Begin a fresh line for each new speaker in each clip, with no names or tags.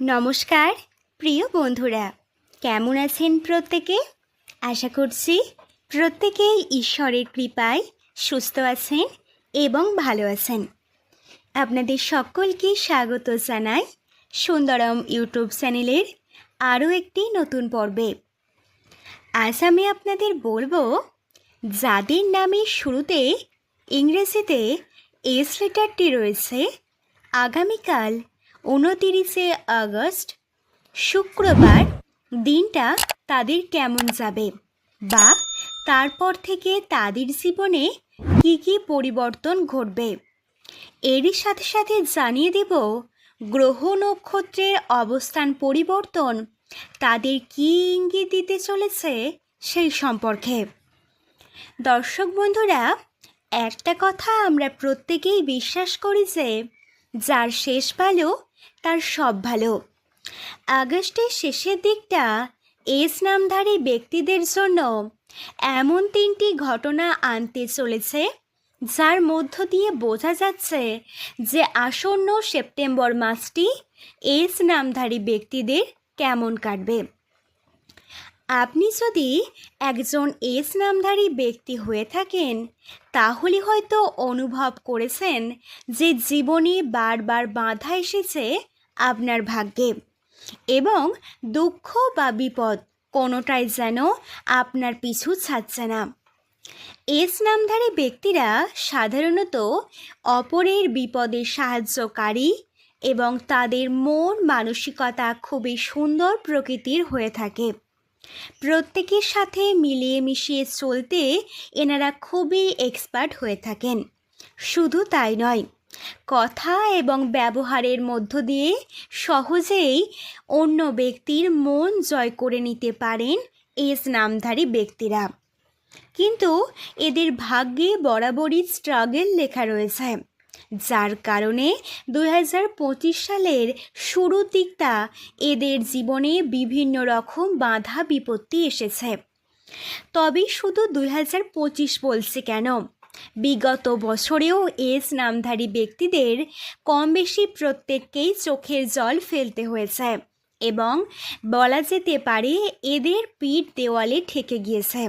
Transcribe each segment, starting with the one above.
নমস্কার, প্রিয় বন্ধুরা। কেমন আছেন প্রত্যেকে? আশা করছি প্রত্যেকেই ঈশ্বরের কৃপায় সুস্থ আছেন এবং ভালো আছেন। আপনাদের সকলকে স্বাগত জানাই সুন্দরম ইউটিউব চ্যানেলের আরও একটি নতুন পর্বে। আজ আমি আপনাদের বলব, যাদের নামের শুরুতে ইংরেজিতে এস লেটারটি রয়েছে, আগামীকাল উনতিরিশে আগস্ট, শুক্রবার দিনটা তাদের কেমন যাবে? বা তারপর থেকে তাদের জীবনে কী কী পরিবর্তন ঘটবে? এরই সাথে সাথে জানিয়ে দেব গ্রহ নক্ষত্রের অবস্থান পরিবর্তন তাদের কী ইঙ্গিত দিতে চলেছে সেই সম্পর্কে। দর্শক বন্ধুরা, একটা কথা আমরা প্রত্যেকেই বিশ্বাস করি যে, যার শেষ ভালো তার সব ভালো। আগস্টের শেষের দিকটা এস নামধারী ব্যক্তিদের জন্য এমন তিনটি ঘটনা আনতে চলেছে, যার মধ্য দিয়ে বোঝা যাচ্ছে যে আসন্ন সেপ্টেম্বর মাসটি এস নামধারী ব্যক্তিদের কেমন কাটবে। আপনি যদি একজন এস নামধারী ব্যক্তি হয়ে থাকেন, তাহলে হয়তো অনুভব করেছেন যে জীবনে বারবার বাধা এসেছে আপনার ভাগ্যে। এবং দুঃখ বা বিপদ কোনোটাই যেন আপনার পিছু ছাড়ছে না। এস নামধারী ব্যক্তিরা সাধারণত অপরের বিপদে সাহায্যকারী এবং তাদের মন মানসিকতা খুবই সুন্দর প্রকৃতির হয়ে থাকে। প্রত্যেকের সাথে মিলিয়ে মিশিয়ে চলতে এনারা খুবই এক্সপার্ট হয়ে থাকেন। শুধু তাই নয় কথা এবং ব্যবহারের মধ্য দিয়ে সহজেই অন্য ব্যক্তির মন জয় করে নিতে পারেন এস নামধারী ব্যক্তিরা। কিন্তু এদের ভাগ্যে বরাবরই স্ট্রাগল লেখা রয়েছে, যার কারণে দুই হাজার পঁচিশ সালের শুরুর দিকটা এদের জীবনে বিভিন্ন রকম বাধা বিপত্তি এসেছে। তবে শুধু দুই বলছে কেন? বিগত বছরেও এস নামধারী ব্যক্তিদের কম বেশি প্রত্যেককেই চোখের জল ফেলতে হয়েছে এবং বলা যেতে পারে এদের পিঠ দেওয়ালে ঠেকে গিয়েছে।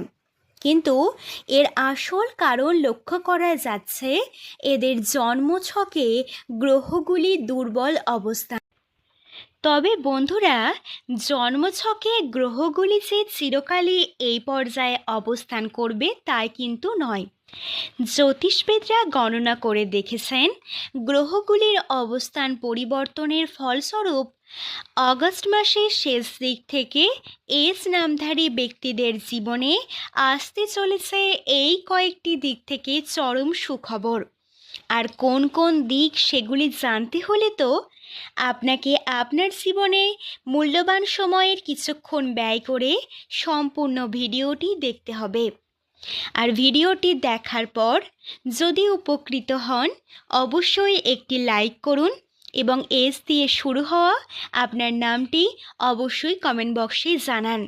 কিন্তু এর আসল কারণ লক্ষ্য করা যাচ্ছে এদের জন্মছকে গ্রহগুলি দুর্বল অবস্থা তবে বন্ধুরা, জন্মছকে গ্রহগুলি যে চিরকালই এই পর্যায়ে অবস্থান করবে তাই কিন্তু নয়। জ্যোতিষবিদরা গণনা করে দেখেছেন, গ্রহগুলির অবস্থান পরিবর্তনের ফলস্বরূপ অগস্ট মাসের শেষ দিক থেকে এস নামধারী ব্যক্তিদের জীবনে আসতে চলেছে এই কয়েকটি দিক থেকে চরম সুখবর। আর কোন কোন দিক সেগুলি জানতে হলে তো আপনাকে আপনার জীবনে মূল্যবান সময়ের কিছুক্ষণ ব্যয় করে সম্পূর্ণ ভিডিওটি দেখতে হবে। আর ভিডিওটি দেখার পর যদি উপকৃত হন, অবশ্যই একটি লাইক করুন এবং এস দিয়ে শুরু হওয়া আপনার নামটি অবশ্যই কমেন্ট বক্সে জানান।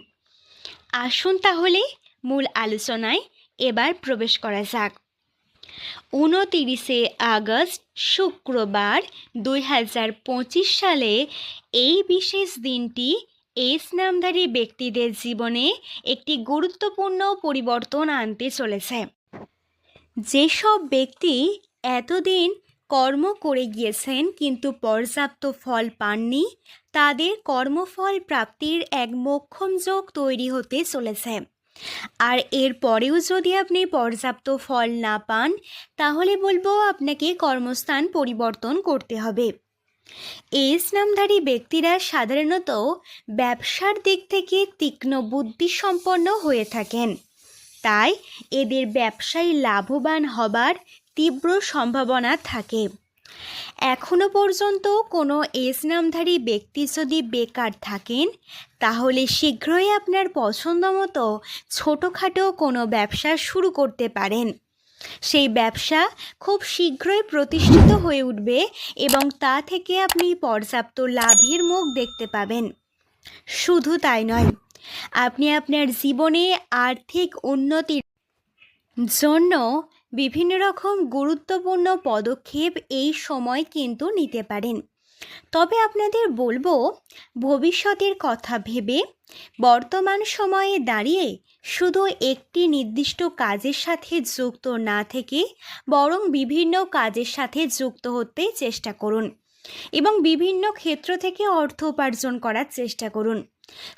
আসুন তাহলে মূল আলোচনায় এবার প্রবেশ করা যাক। উনতিরিশে আগস্ট শুক্রবার দুই হাজার পঁচিশ সালে এই বিশেষ দিনটি এস নামধারী ব্যক্তিদের জীবনে একটি গুরুত্বপূর্ণ পরিবর্তন আনতে চলেছে। যেসব ব্যক্তি এতদিন কর্ম করে গিয়েছেন কিন্তু পর্যাপ্ত ফল পাননি, তাদের কর্মফল প্রাপ্তির এক মোক্ষম যোগ তৈরি হতে চলেছে। আর এর পরেও যদি আপনি পর্যাপ্ত ফল না পান, তাহলে বলব আপনাকে কর্মস্থান পরিবর্তন করতে হবে। এস নামধারী ব্যক্তিরা সাধারণত ব্যবসার দিক থেকে তীক্ষ্ণ বুদ্ধিসম্পন্ন হয়ে থাকেন। তাই এদের ব্যবসায় লাভবান হবার তীব্র সম্ভাবনা থাকে। এখনও পর্যন্ত কোনো এস নামধারী ব্যক্তি যদি বেকার থাকেন, তাহলে শীঘ্রই আপনার পছন্দ মতো ছোটোখাটো কোনো ব্যবসা শুরু করতে পারেন। সেই ব্যবসা খুব শীঘ্রই প্রতিষ্ঠিত হয়ে উঠবে এবং তা থেকে আপনি পর্যাপ্ত লাভের মুখ দেখতে পাবেন। শুধু তাই নয়, আপনি আপনার জীবনে আর্থিক উন্নতির জন্য বিভিন্ন রকম গুরুত্বপূর্ণ পদক্ষেপ এই সময় কিন্তু নিতে পারেন। তবে আপনাদের বলব, ভবিষ্যতের কথা ভেবে বর্তমান সময়ে দাঁড়িয়ে শুধু একটি নির্দিষ্ট কাজের সাথে যুক্ত না থেকে বরং বিভিন্ন কাজের সাথে যুক্ত হতে চেষ্টা করুন এবং বিভিন্ন ক্ষেত্র থেকে অর্থ উপার্জন করার চেষ্টা করুন।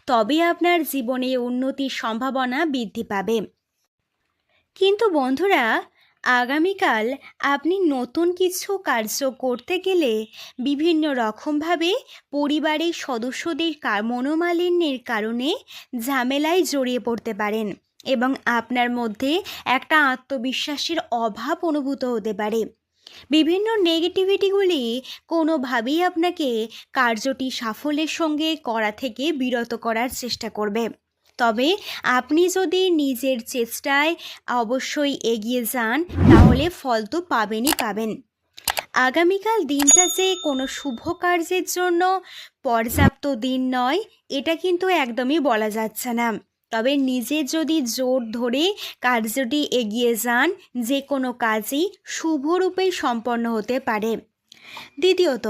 তবে আপনার জীবনে উন্নতির সম্ভাবনা বৃদ্ধি পাবে। কিন্তু বন্ধুরা আগামীকাল আপনি নতুন কিছু কার্য করতে গেলে বিভিন্ন রকমভাবে পরিবারের সদস্যদের মনোমালিন্যের কারণে ঝামেলায় জড়িয়ে পড়তে পারেন এবং আপনার মধ্যে একটা আত্মবিশ্বাসের অভাব অনুভূত হতে পারে। বিভিন্ন নেগেটিভিটিগুলি কোনোভাবেই আপনাকে কার্যটি সাফল্যের সঙ্গে করা থেকে বিরত করার চেষ্টা করবে। তবে আপনি যদি নিজের চেষ্টায় অবশ্যই এগিয়ে যান, তাহলে ফল তো পাবেনই পাবেন। আগামীকাল দিনটা যে কোনো শুভ কার্যের জন্য পর্যাপ্ত দিন নয়, এটা কিন্তু একদমই বলা যাচ্ছে না। তবে নিজের যদি জোর ধরে কার্যটি এগিয়ে যান, যে কোনো কাজই শুভরূপে সম্পন্ন হতে পারে। দ্বিতীয়ত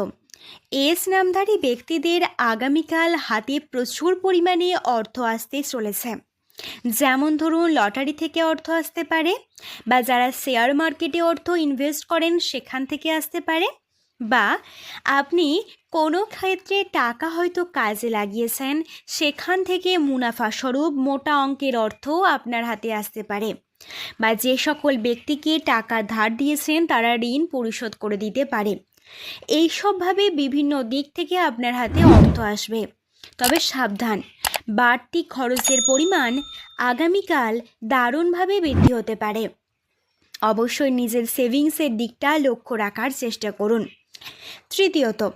এস নামধারী ব্যক্তিদের আগামীকাল হাতে প্রচুর পরিমাণে অর্থ আসতে চলেছে। যেমন ধরুন, লটারি থেকে অর্থ আসতে পারে বা যারা শেয়ার মার্কেটে অর্থ ইনভেস্ট করেন সেখান থেকে আসতে পারে বা আপনি কোনো ক্ষেত্রে টাকা হয়তো কাজে লাগিয়েছেন, সেখান থেকে মুনাফা স্বরূপ মোটা অঙ্কের অর্থ আপনার হাতে আসতে পারে বা যে সকল ব্যক্তিকে টাকা ধার দিয়েছেন তারা ঋণ পরিশোধ করে দিতে পারে। এইসবভাবে বিভিন্ন দিক থেকে আপনার হাতে অর্থ আসবে। তবে সাবধান, বাড়তি খরচের পরিমাণ আগামীকাল দারুণভাবে বৃদ্ধি হতে পারে। অবশ্যই নিজের সেভিংসের দিকটা লক্ষ্য রাখার চেষ্টা করুন। তৃতীয়ত,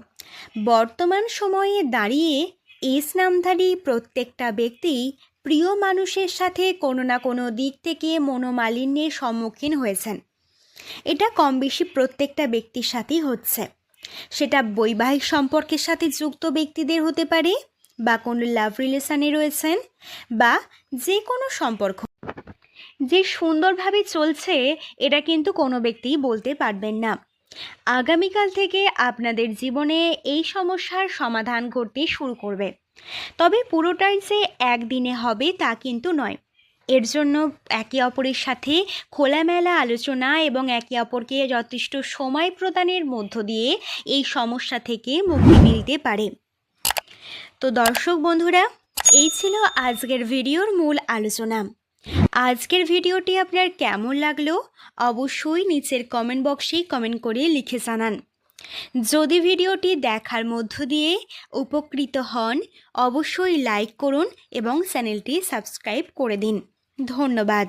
বর্তমান সময়ে দাঁড়িয়ে এস নামধারী প্রত্যেকটা ব্যক্তি প্রিয় মানুষের সাথে কোনো না কোনো দিক থেকে মনোমালিন্যের সম্মুখীন হয়েছেন। এটা কম বেশি প্রত্যেকটা ব্যক্তির সাথেই হচ্ছে। সেটা বৈবাহিক সম্পর্কের সাথে যুক্ত ব্যক্তিদের হতে পারে বা কোনো লাভ রিলেশানে রয়েছেন বা যে কোনো সম্পর্ক। যে সুন্দরভাবে চলছে, এটা কিন্তু কোনো ব্যক্তিই বলতে পারবেন না। আগামীকাল থেকে আপনাদের জীবনে এই সমস্যার সমাধান করতে শুরু করবে। তবে পুরোটাই যে একদিনে হবে তা কিন্তু নয়। এর জন্য একে অপরের সাথে খোলামেলা আলোচনা এবং একে অপরকে যথেষ্ট সময় প্রদানের মধ্য দিয়ে এই সমস্যা থেকে মুক্তি মিলতে পারে। তো দর্শক বন্ধুরা, এই ছিল আজকের ভিডিওর মূল আলোচনা। আজকের ভিডিওটি আপনার কেমন লাগল অবশ্যই নিচের কমেন্ট বক্সে কমেন্ট করে লিখে জানান। যদি ভিডিওটি দেখার মধ্য দিয়ে উপকৃত হন, অবশ্যই লাইক করুন এবং চ্যানেলটি সাবস্ক্রাইব করে দিন। ধন্যবাদ।